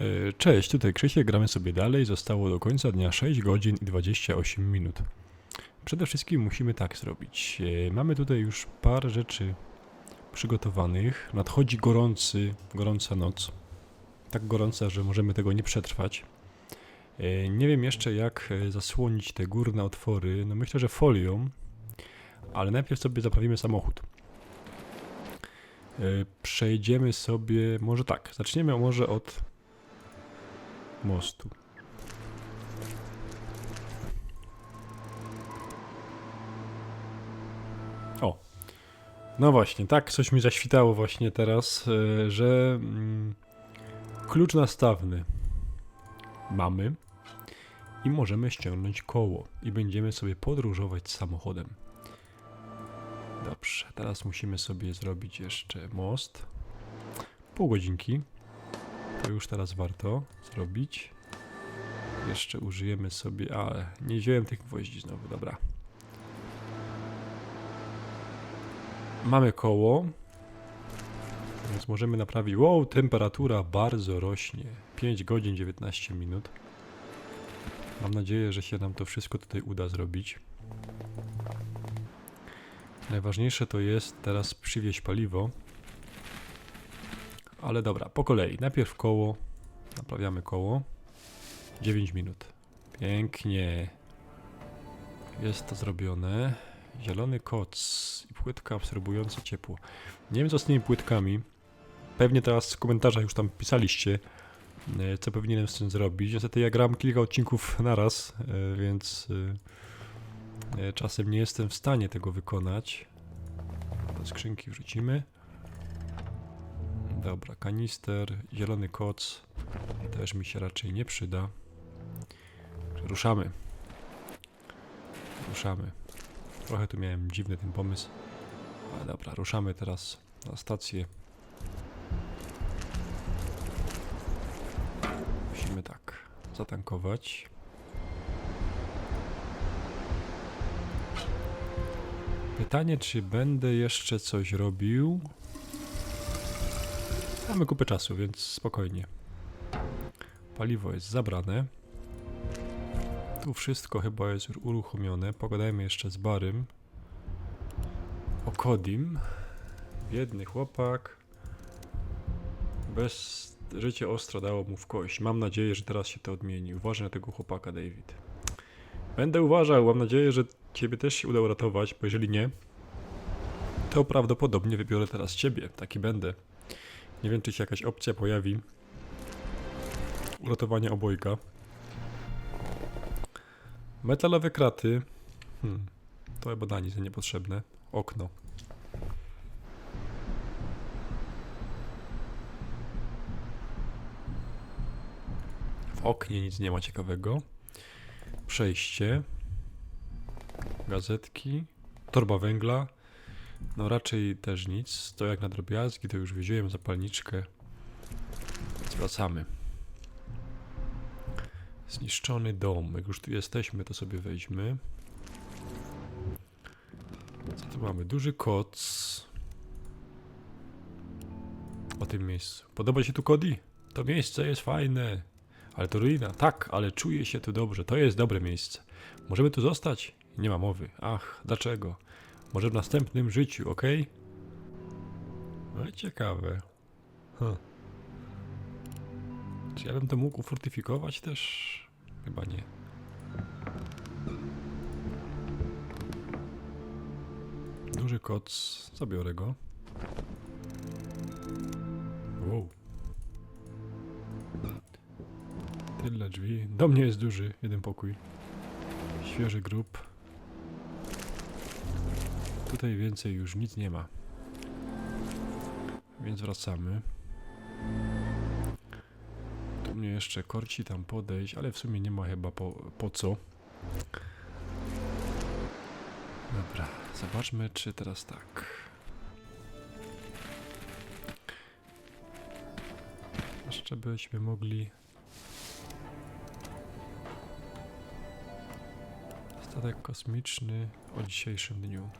E, Cześć, tutaj Krzysiek, gramy sobie dalej. Zostało do końca dnia 6 godzin i 28 minut. Przede wszystkim musimy tak zrobić. E, Mamy tutaj już parę rzeczy przygotowanych. Nadchodzi gorący, gorąca noc. Tak gorąca, że możemy tego nie przetrwać. E, Nie wiem jeszcze jak zasłonić te górne otwory. No myślę, że folią. Ale najpierw sobie zaprawimy samochód. Przejdziemy sobie, może tak, zaczniemy może od mostu. O. No właśnie, tak coś mi zaświtało właśnie teraz, e, że mm, klucz nastawny mamy i możemy ściągnąć koło i będziemy sobie podróżować samochodem. Dobrze, teraz musimy sobie zrobić jeszcze most. Pół godzinki. To już teraz warto zrobić. Jeszcze użyjemy sobie, ale nie wziąłem tych gwoździ znowu, dobra. Mamy koło. Więc możemy naprawić. Wow, temperatura bardzo rośnie. 5 godzin 19 minut. Mam nadzieję, że się nam to wszystko tutaj uda zrobić. Najważniejsze to jest teraz przywieźć paliwo. Ale dobra, po kolei. Najpierw koło. Naprawiamy koło. 9 minut. Pięknie. Jest to zrobione. Zielony koc i płytka absorbująca ciepło. Nie wiem co z tymi płytkami. Pewnie teraz w komentarzach już tam pisaliście, e, co powinienem z tym zrobić. Niestety ja gram kilka odcinków naraz, e, więc e, czasem nie jestem w stanie tego wykonać. Do skrzynki wrzucimy. Dobra, kanister, zielony koc też mi się raczej nie przyda. Ruszamy. Ruszamy. Trochę tu miałem dziwny ten pomysł. Ale dobra, ruszamy teraz na stację. Musimy tak zatankować. Pytanie, czy będę jeszcze coś robił? Mamy kupę czasu, więc spokojnie. Paliwo jest zabrane. Tu wszystko chyba jest uruchomione. Pogadajmy jeszcze z Barym. O Kodim. Biedny chłopak. Bez życie ostro dało mu w kość. Mam nadzieję, że teraz się to odmieni. Uważaj na tego chłopaka, David. Będę uważał. Mam nadzieję, że ciebie też się uda uratować, bo jeżeli nie, to prawdopodobnie wybiorę teraz ciebie. Taki będę. Nie wiem, czy się jakaś opcja pojawi. Uratowania obojga. Metalowe kraty. Hmm. To chyba na nic niepotrzebne. Okno. W oknie nic nie ma ciekawego. Przejście. Gazetki. Torba węgla. No raczej też nic. To jak na drobiazgi, to już wziąłem zapalniczkę. Zwracamy. Zniszczony dom. Jak już tu jesteśmy, to sobie weźmy. Co tu mamy? Duży koc. O tym miejscu. Podoba się tu Cody? To miejsce jest fajne. Ale to ruina. Tak, ale czuję się tu dobrze. To jest dobre miejsce. Możemy tu zostać? Nie ma mowy. Ach, dlaczego? Może w następnym życiu, ok? No ciekawe. Huh. Czy ja bym to mógł ufortyfikować też? Chyba nie. Duży koc. Zabiorę go. Wow. Tyle drzwi. Do mnie jest duży. Jeden pokój. Świeży grób. Tutaj więcej już nic nie ma. Więc wracamy. Tu mnie jeszcze korci tam podejść, ale w sumie nie ma chyba po, po co. Dobra, zobaczmy czy teraz tak. Jeszcze byśmy mogli... Statek kosmiczny o dzisiejszym dniu.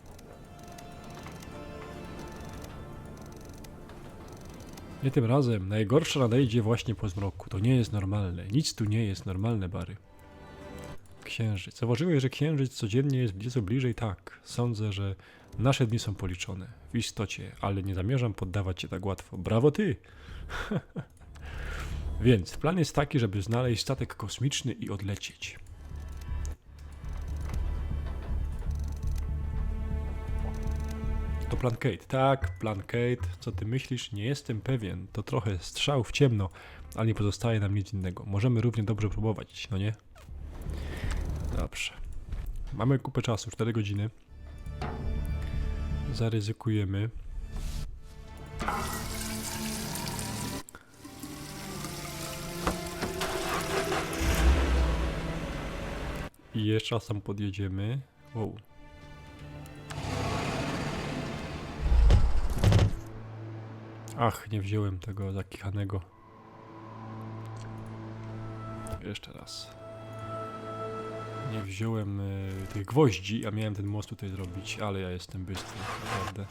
Nie tym razem. Najgorsza nadejdzie właśnie po zmroku. To nie jest normalne. Nic tu nie jest normalne, Bary. Księżyc. Zauważyłeś, że księżyc codziennie jest nieco bliżej? Tak. Sądzę, że nasze dni są policzone. W istocie, ale nie zamierzam poddawać się tak łatwo. Brawo ty! Więc plan jest taki, żeby znaleźć statek kosmiczny i odlecieć. To plan Kate. Tak, plan Kate. Co ty myślisz? Nie jestem pewien. To trochę strzał w ciemno, ale nie pozostaje nam nic innego. Możemy równie dobrze próbować, no nie? Dobrze. Mamy kupę czasu, 4 godziny. Zaryzykujemy. I jeszcze tam podjedziemy. Wow. Ach, nie wziąłem tego zakichanego. Jeszcze raz. Nie wziąłem y, tych gwoździ, a miałem ten most tutaj zrobić, ale ja jestem bystry, naprawdę.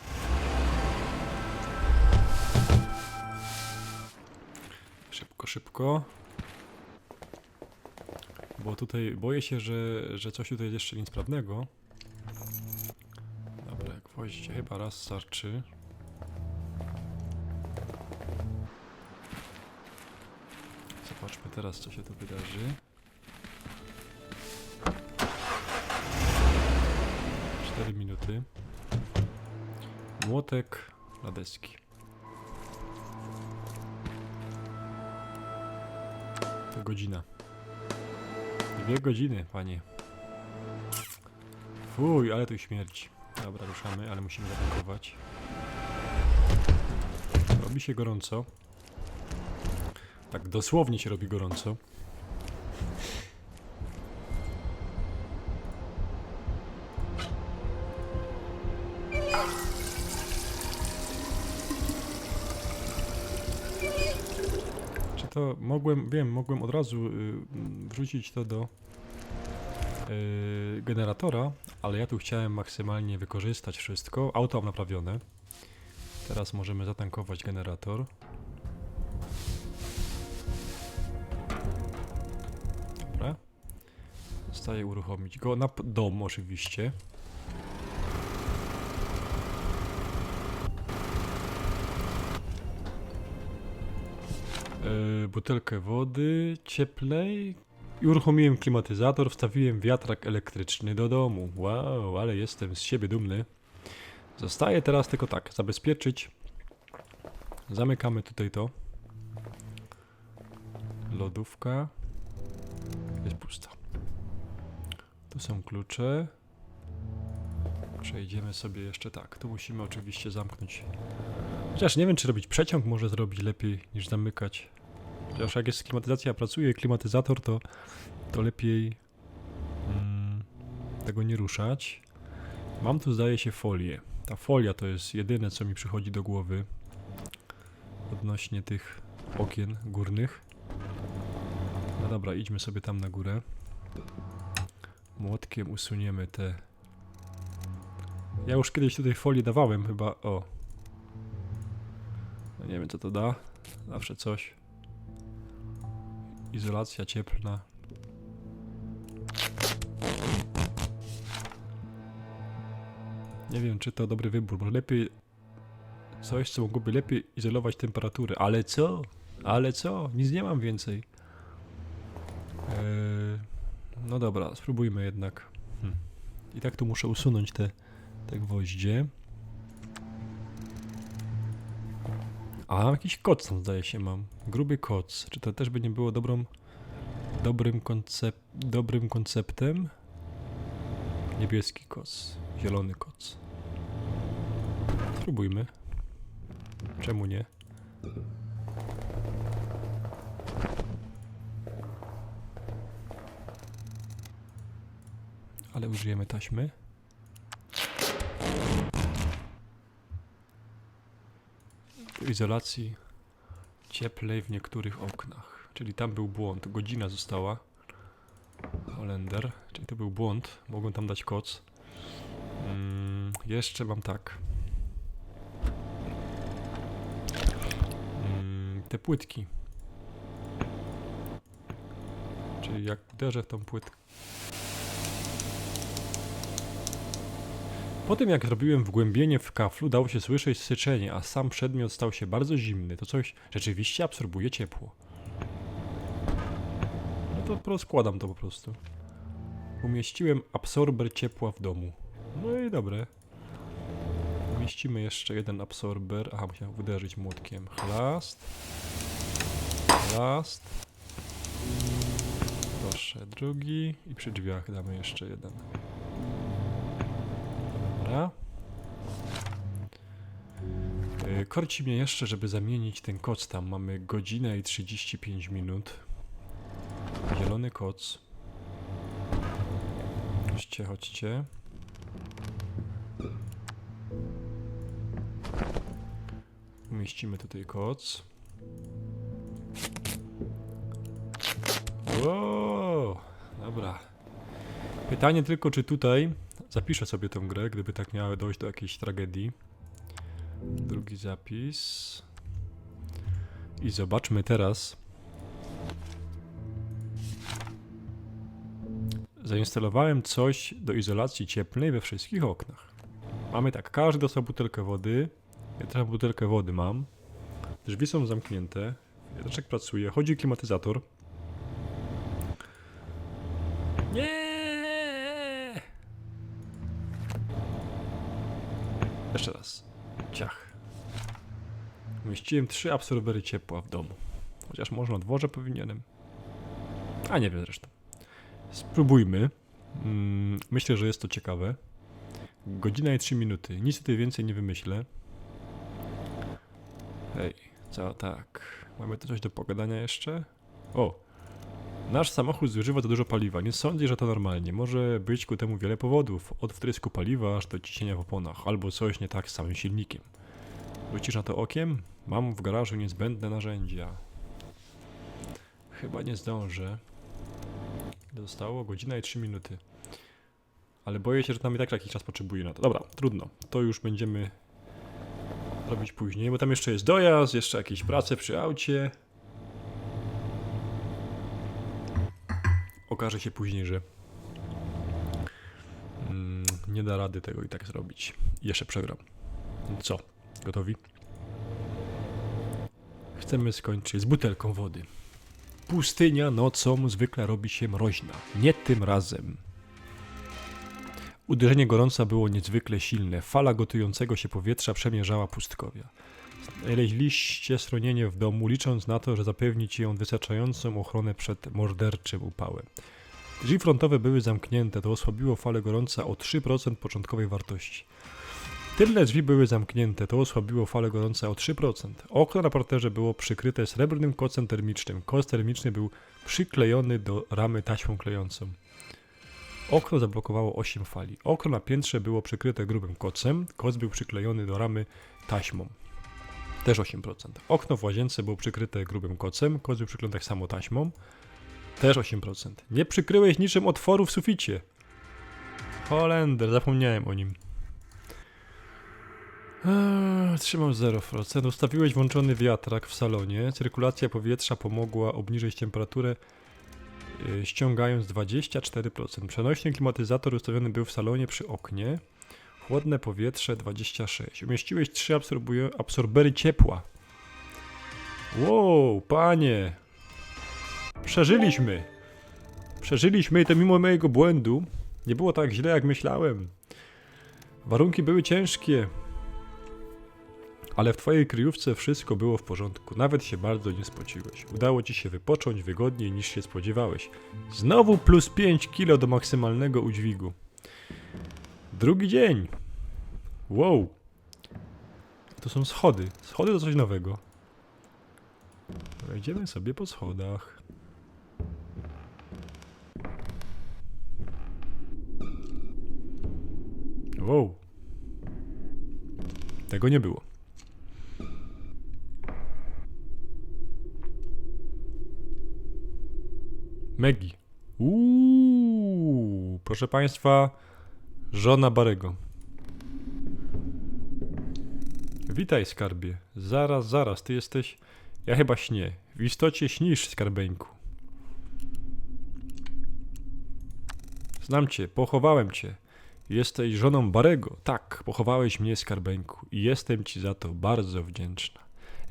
Szybko, szybko. Bo tutaj boję się, że, że coś tutaj jest jeszcze niesprawnego. Dobra, gwoździe chyba raz starczy. Zobaczmy teraz, co się tu wydarzy. 4 minuty. Młotek na deski. To godzina. Dwie godziny, panie. Fuj, ale tu śmierć. Dobra, ruszamy, ale musimy zatankować. Robi się gorąco. Tak dosłownie się robi gorąco. Czy to mogłem, wiem, mogłem od razu y, wrzucić to do y, generatora, ale ja tu chciałem maksymalnie wykorzystać wszystko. Auto mam naprawione. Teraz możemy zatankować generator. Zostaje uruchomić go na dom oczywiście. Yy, butelkę wody cieplej i uruchomiłem klimatyzator, wstawiłem wiatrak elektryczny do domu. Wow, ale jestem z siebie dumny. Zostaje teraz tylko tak, zabezpieczyć. Zamykamy tutaj to. Lodówka jest pusta. Tu są klucze. Przejdziemy sobie jeszcze tak. Tu musimy oczywiście zamknąć. Chociaż nie wiem, czy robić przeciąg może zrobić lepiej niż zamykać. Chociaż jak jest klimatyzacja, pracuje klimatyzator, to, to lepiej mm, tego nie ruszać. Mam tu zdaje się folię. Ta folia to jest jedyne, co mi przychodzi do głowy odnośnie tych okien górnych. No dobra, idźmy sobie tam na górę. Młotkiem usuniemy te. Ja już kiedyś tutaj folię dawałem, chyba. O. No nie wiem, co to da. Zawsze coś. Izolacja cieplna. Nie wiem, czy to dobry wybór. Może lepiej coś, co mogłoby lepiej izolować temperaturę. Ale co? Ale co? Nic nie mam więcej. No dobra, spróbujmy jednak. Hm. I tak tu muszę usunąć te, te gwoździe. A, jakiś koc tam zdaje się mam. Gruby koc. Czy to też by nie było dobrą, dobrym, koncep, dobrym konceptem? Niebieski koc. Zielony koc. Spróbujmy. Czemu nie? Ale użyjemy taśmy. izolacji cieplej w niektórych oknach. Czyli tam był błąd. Godzina została. Holender. Czyli to był błąd. Mogłem tam dać koc. Mm, jeszcze mam tak. Mm, te płytki. Czyli jak uderzę w tą płytkę. Po tym jak zrobiłem wgłębienie w kaflu, dało się słyszeć syczenie, a sam przedmiot stał się bardzo zimny. To coś rzeczywiście absorbuje ciepło. No to rozkładam to po prostu. Umieściłem absorber ciepła w domu. No i dobre. Umieścimy jeszcze jeden absorber. Aha, musiałem uderzyć młotkiem. Chlast. Chlast. Proszę, drugi. I przy drzwiach damy jeszcze jeden. Dobra. Yy, Korci mnie jeszcze, żeby zamienić ten koc tam. Mamy godzinę i 35 minut. Zielony koc. Chodźcie, chodźcie. Umieścimy tutaj koc. Wow, dobra. Pytanie tylko, czy tutaj zapiszę sobie tę grę, gdyby tak miało dojść do jakiejś tragedii. Drugi zapis. I zobaczmy teraz. Zainstalowałem coś do izolacji cieplnej we wszystkich oknach. Mamy tak, każdy dostał butelkę wody. Ja teraz butelkę wody mam. Drzwi są zamknięte. Wiatraczek pracuje. Chodzi klimatyzator. Jeszcze raz. Ciach. Umieściłem trzy absorbery ciepła w domu. Chociaż może na dworze powinienem. A nie wiem zresztą. Spróbujmy. Mm, Myślę, że jest to ciekawe. Godzina i 3 minuty. Nic tutaj więcej nie wymyślę. Hej, co tak? Mamy tu coś do pogadania jeszcze? O! Nasz samochód zużywa za dużo paliwa. Nie sądzę, że to normalnie. Może być ku temu wiele powodów. Od wtrysku paliwa aż do ciśnienia w oponach. Albo coś nie tak z samym silnikiem. Rzucisz na to okiem? Mam w garażu niezbędne narzędzia. Chyba nie zdążę. Zostało godzina i 3 minuty. Ale boję się, że tam i tak jakiś czas potrzebuję na to. Dobra, trudno. To już będziemy robić później, bo tam jeszcze jest dojazd, jeszcze jakieś prace przy aucie. Okaże się później, że mm, nie da rady tego i tak zrobić. Jeszcze przegram. Co? Gotowi? Chcemy skończyć z butelką wody. Pustynia nocą zwykle robi się mroźna. Nie tym razem. Uderzenie gorąca było niezwykle silne. Fala gotującego się powietrza przemierzała pustkowia. Znaleźliście schronienie w domu, licząc na to, że zapewni ci on wystarczającą ochronę przed morderczym upałem. Drzwi frontowe były zamknięte, to osłabiło falę gorąca o 3% początkowej wartości. Tylne drzwi były zamknięte, to osłabiło falę gorąca o 3%. Okno na parterze było przykryte srebrnym kocem termicznym. Koc termiczny był przyklejony do ramy taśmą klejącą. Okno zablokowało 8 fali. Okno na piętrze było przykryte grubym kocem. Koc był przyklejony do ramy taśmą. Też 8%. Okno w łazience było przykryte grubym kocem. Koc był przyklejony tak samo taśmą. Też 8%. Nie przykryłeś niczym otworu w suficie. Holender, zapomniałem o nim. Eee, Trzymam 0%. Ustawiłeś włączony wiatrak w salonie. Cyrkulacja powietrza pomogła obniżyć temperaturę yy, ściągając 24%. Przenośny klimatyzator ustawiony był w salonie przy oknie. Chłodne powietrze 26. Umieściłeś trzy absorbuje- absorbery ciepła. Wow, panie! Przeżyliśmy! Przeżyliśmy i to mimo mojego błędu. Nie było tak źle, jak myślałem. Warunki były ciężkie. Ale w twojej kryjówce wszystko było w porządku. Nawet się bardzo nie spociłeś. Udało ci się wypocząć wygodniej niż się spodziewałeś. Znowu plus 5 kilo do maksymalnego udźwigu. Drugi dzień. Wow. To są schody. Schody to coś nowego. Wejdziemy sobie po schodach. Wow. Tego nie było. Megi. Uuu, proszę Państwa, żona Barego. Witaj, skarbie. Zaraz, zaraz, ty jesteś. Ja chyba śnię. W istocie śnisz, skarbeńku. Znam cię, pochowałem cię. Jesteś żoną Barego. Tak, pochowałeś mnie, skarbeńku. I jestem ci za to bardzo wdzięczna.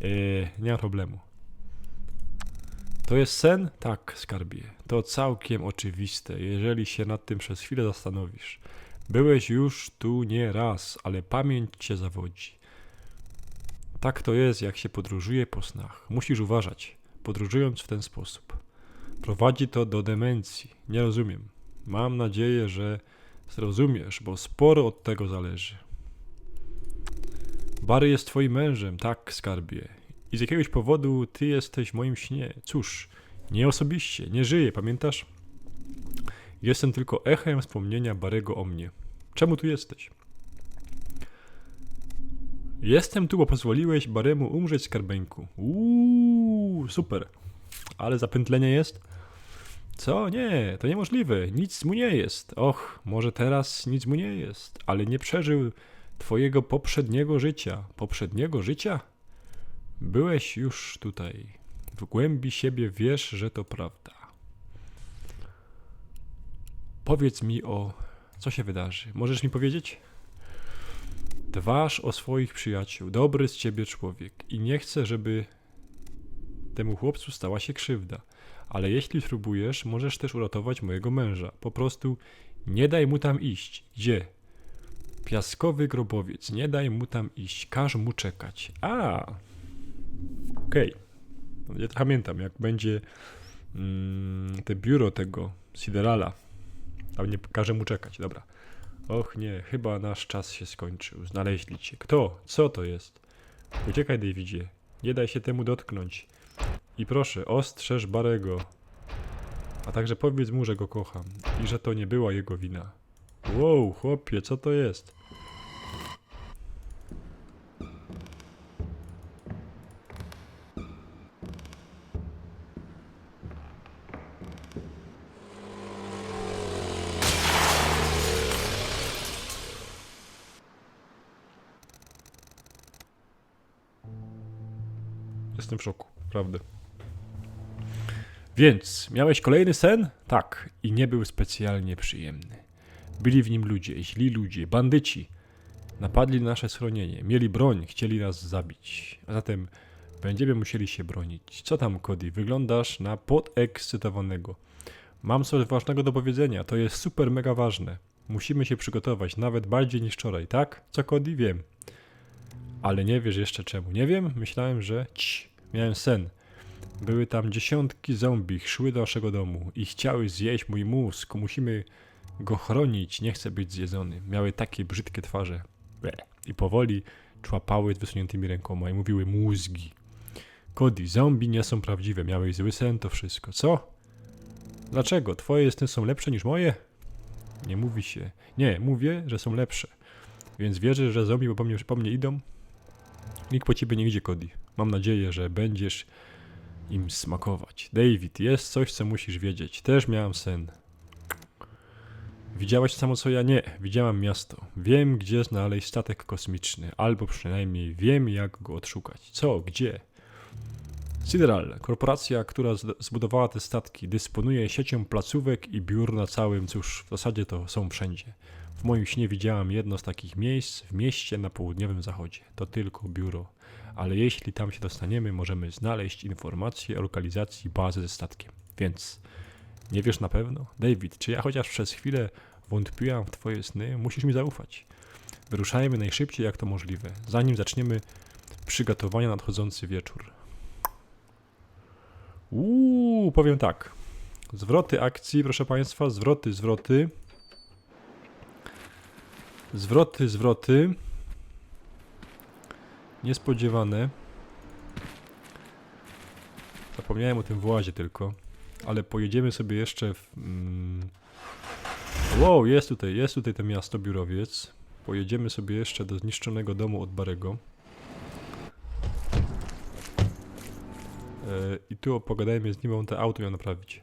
Eee, nie ma problemu. To jest sen? Tak, skarbie. To całkiem oczywiste, jeżeli się nad tym przez chwilę zastanowisz. Byłeś już tu nie raz, ale pamięć cię zawodzi. Tak to jest, jak się podróżuje po snach. Musisz uważać, podróżując w ten sposób. Prowadzi to do demencji. Nie rozumiem. Mam nadzieję, że zrozumiesz, bo sporo od tego zależy. Barry jest twoim mężem, tak, skarbie. I z jakiegoś powodu ty jesteś moim śnie. Cóż, nie osobiście, nie żyję, pamiętasz? Jestem tylko echem wspomnienia Barego o mnie. Czemu tu jesteś? Jestem tu, bo pozwoliłeś Baremu umrzeć, skarbeńku. Uuu, super. Ale zapętlenie jest? Co? Nie, to niemożliwe. Nic mu nie jest. Och, może teraz nic mu nie jest, ale nie przeżył twojego poprzedniego życia. Poprzedniego życia? Byłeś już tutaj. W głębi siebie wiesz, że to prawda. Powiedz mi o. Co się wydarzy? Możesz mi powiedzieć? Dbasz o swoich przyjaciół, dobry z ciebie człowiek i nie chcę, żeby temu chłopcu stała się krzywda. Ale jeśli spróbujesz, możesz też uratować mojego męża. Po prostu nie daj mu tam iść. Gdzie? Piaskowy grobowiec. Nie daj mu tam iść. Każ mu czekać. A. Okej. Okay. Ja pamiętam, jak będzie mm, te biuro tego Siderala. Tam nie każe mu czekać. Dobra. Och nie, chyba nasz czas się skończył. Znaleźli cię. Kto? Co to jest? Uciekaj, Davidzie. Nie daj się temu dotknąć. I proszę, ostrzeż Barego. A także powiedz mu, że go kocham i że to nie była jego wina. Wow, chłopie, co to jest? Prawda. Więc, miałeś kolejny sen? Tak, i nie był specjalnie przyjemny. Byli w nim ludzie, źli ludzie, bandyci. Napadli na nasze schronienie, mieli broń, chcieli nas zabić. A zatem będziemy musieli się bronić. Co tam, Cody? Wyglądasz na podekscytowanego. Mam coś ważnego do powiedzenia, to jest super mega ważne. Musimy się przygotować, nawet bardziej niż wczoraj, tak? Co, Cody? Wiem. Ale nie wiesz jeszcze czemu. Nie wiem, myślałem, że... Cii, miałem sen. Były tam dziesiątki zombie, szły do naszego domu i chciały zjeść mój mózg. Musimy go chronić, nie chcę być zjedzony. Miały takie brzydkie twarze. I powoli człapały z wysuniętymi rękoma i mówiły mózgi. Cody, zombie nie są prawdziwe. Miałeś zły sen, to wszystko. Co? Dlaczego? Twoje sny są lepsze niż moje? Nie mówi się. Nie, mówię, że są lepsze. Więc wierzysz, że zombie po mnie, po mnie idą? Nikt po ciebie nie idzie, Cody. Mam nadzieję, że będziesz im smakować. David, jest coś, co musisz wiedzieć. Też miałem sen. Widziałeś to samo co ja? Nie. Widziałam miasto. Wiem, gdzie znaleźć statek kosmiczny, albo przynajmniej wiem, jak go odszukać. Co? Gdzie? Sideral, korporacja, która zbudowała te statki, dysponuje siecią placówek i biur na całym, cóż, w zasadzie to są wszędzie. W moim śnie widziałam jedno z takich miejsc w mieście na południowym zachodzie. To tylko biuro ale jeśli tam się dostaniemy, możemy znaleźć informacje o lokalizacji bazy ze statkiem. Więc nie wiesz na pewno? David, czy ja chociaż przez chwilę wątpiłam w twoje sny? Musisz mi zaufać. Wyruszajmy najszybciej jak to możliwe, zanim zaczniemy przygotowania na nadchodzący wieczór. Uuu, powiem tak. Zwroty akcji, proszę Państwa, zwroty, zwroty. Zwroty, zwroty. Niespodziewane. Zapomniałem o tym włazie tylko. Ale pojedziemy sobie jeszcze w... Mm, wow, jest tutaj, jest tutaj to miasto biurowiec. Pojedziemy sobie jeszcze do zniszczonego domu od Barego. E, I tu pogadajmy z nim, on te auto miał naprawić.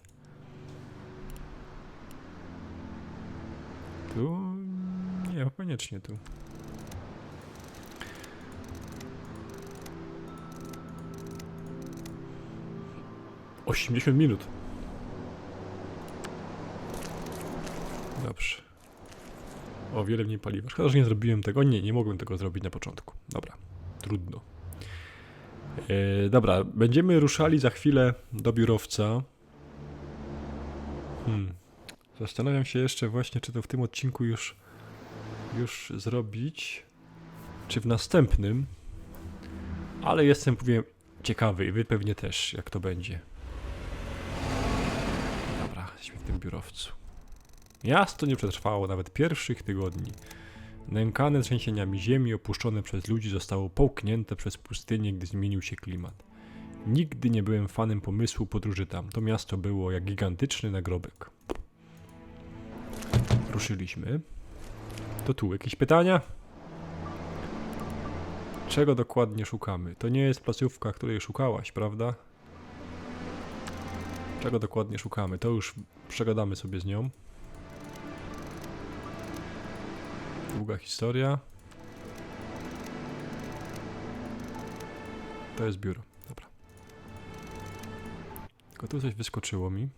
Tu... Nie, koniecznie tu. 80 minut. Dobrze. O wiele mniej paliwa. Szkoda, że nie zrobiłem tego. Nie, nie mogłem tego zrobić na początku. Dobra, trudno. E, dobra, będziemy ruszali za chwilę do biurowca. Hmm. Zastanawiam się jeszcze właśnie, czy to w tym odcinku już, już zrobić, czy w następnym. Ale jestem, powiem, ciekawy i wy pewnie też, jak to będzie. Jesteśmy w tym biurowcu. Miasto nie przetrwało nawet pierwszych tygodni. Nękane trzęsieniami ziemi, opuszczone przez ludzi, zostało połknięte przez pustynię, gdy zmienił się klimat. Nigdy nie byłem fanem pomysłu podróży tam. To miasto było jak gigantyczny nagrobek. Ruszyliśmy. To tu jakieś pytania? Czego dokładnie szukamy? To nie jest placówka, której szukałaś, prawda? Czego dokładnie szukamy? To już przegadamy sobie z nią. Długa historia. To jest biuro. Dobra. Tylko tu coś wyskoczyło mi.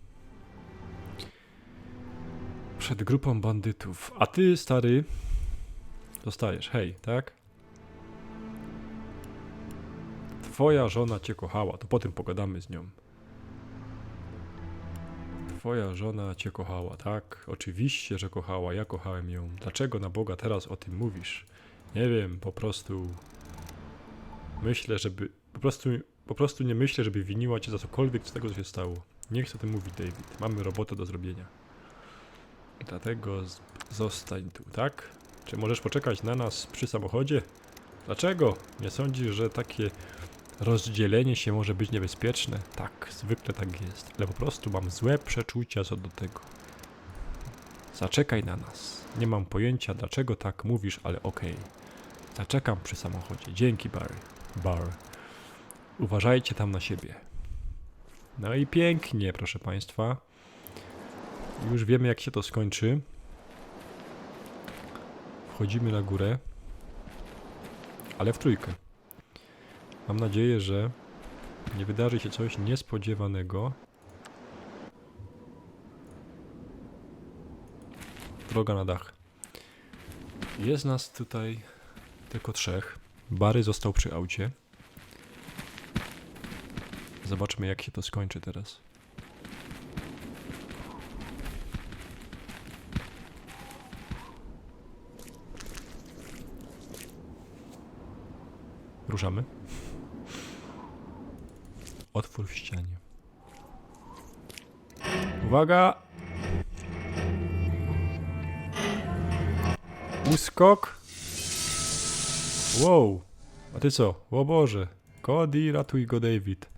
Przed grupą bandytów. A ty, stary, zostajesz. Hej, tak? Twoja żona cię kochała. To potem pogadamy z nią. Twoja żona cię kochała, tak? Oczywiście, że kochała. Ja kochałem ją. Dlaczego na Boga teraz o tym mówisz? Nie wiem, po prostu. Myślę, żeby. Po prostu, po prostu nie myślę, żeby winiła cię za cokolwiek z tego, co się stało. Nie chcę o tym mówić, David. Mamy robotę do zrobienia. Dlatego zostań tu, tak? Czy możesz poczekać na nas przy samochodzie? Dlaczego? Nie sądzisz, że takie rozdzielenie się może być niebezpieczne? Tak, zwykle tak jest, ale po prostu mam złe przeczucia co do tego. Zaczekaj na nas. Nie mam pojęcia, dlaczego tak mówisz, ale okej. Zaczekam przy samochodzie. Dzięki, Barry. Bar. Uważajcie tam na siebie. No i pięknie, proszę Państwa. Już wiemy, jak się to skończy. Wchodzimy na górę. Ale w trójkę. Mam nadzieję, że nie wydarzy się coś niespodziewanego. Droga na dach. Jest nas tutaj tylko trzech. Bary został przy aucie. Zobaczmy, jak się to skończy teraz. Ruszamy. Otwór w ścianie. Uwaga! Uskok. Wow. A ty co? O Boże. Cody, ratuj go David.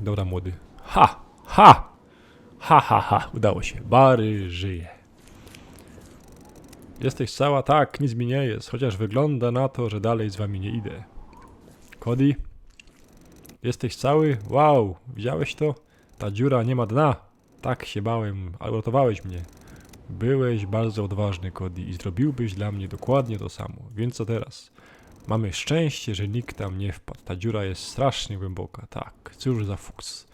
Dobra, młody. Ha! Ha! Ha, ha, ha. Udało się. Bary żyje. Jesteś cała? Tak, nic mi nie jest, chociaż wygląda na to, że dalej z wami nie idę. Cody? Jesteś cały? Wow, widziałeś to? Ta dziura nie ma dna. Tak się bałem, ale uratowałeś mnie. Byłeś bardzo odważny, Cody, i zrobiłbyś dla mnie dokładnie to samo. Więc co teraz? Mamy szczęście, że nikt tam nie wpadł. Ta dziura jest strasznie głęboka. Tak, cóż za fuks.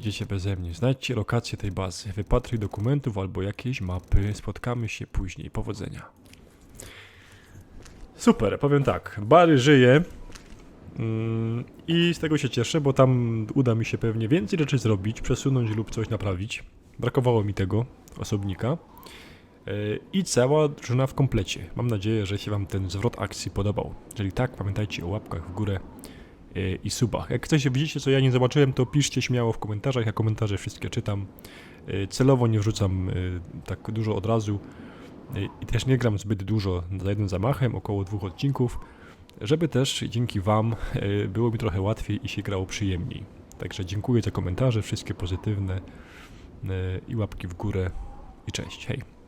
Idziecie beze mnie. Znajdźcie lokację tej bazy. Wypatruj dokumentów albo jakieś mapy. Spotkamy się później. Powodzenia. Super, powiem tak. Bary żyje. Mm, I z tego się cieszę, bo tam uda mi się pewnie więcej rzeczy zrobić, przesunąć lub coś naprawić. Brakowało mi tego osobnika. E, I cała drużyna w komplecie. Mam nadzieję, że się Wam ten zwrot akcji podobał. Jeżeli tak, pamiętajcie o łapkach w górę i subach. Jak coś widzicie, co ja nie zobaczyłem, to piszcie śmiało w komentarzach. Ja komentarze wszystkie czytam. E, Celowo nie wrzucam e, tak dużo od razu e, i też nie gram zbyt dużo za jednym zamachem, około dwóch odcinków, żeby też dzięki Wam było mi trochę łatwiej i się grało przyjemniej. Także dziękuję za komentarze, wszystkie pozytywne i łapki w górę i cześć, hej.